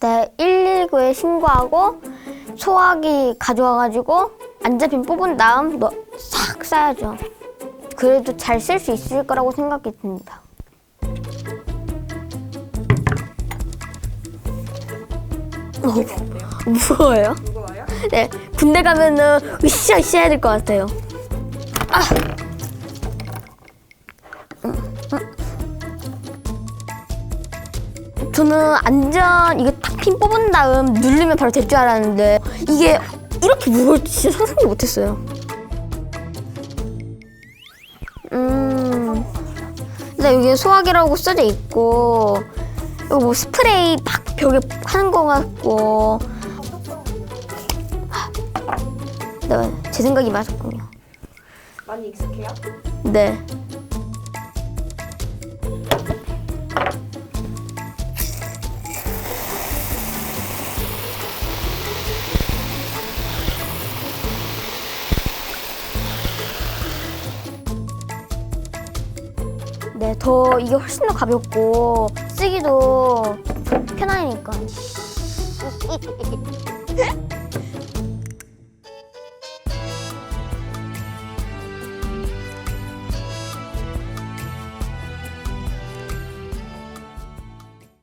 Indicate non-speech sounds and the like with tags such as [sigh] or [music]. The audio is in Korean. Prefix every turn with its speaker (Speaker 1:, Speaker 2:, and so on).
Speaker 1: 네, 119에 신고하고 소화기 가져와가지고 안 잡힌 뽑은 다음 너 싹 싸야죠. 그래도 잘 쓸 수 있을 거라고 생각이 듭니다. 어, 무서워요?
Speaker 2: 무거워요?
Speaker 1: 네, 군대 가면은 으쌰 으쌰 해야 될 것 같아요. 아. 음, 음. 저는 안전 이거 딱 핀 뽑은 다음 누르면 바로 될 줄 알았는데 이게 이렇게 무거울지 진짜 상상도 못했어요. 음, 근데 여기 소화기라고 써져 있고 이거 뭐 스프레이 막 벽에 하는 거 같고 네, 제 생각이 맞았군요.
Speaker 2: 많이 익숙해요?
Speaker 1: 네. 네, 더 이게 훨씬 더 가볍고 쓰기도 편하니까. [laughs]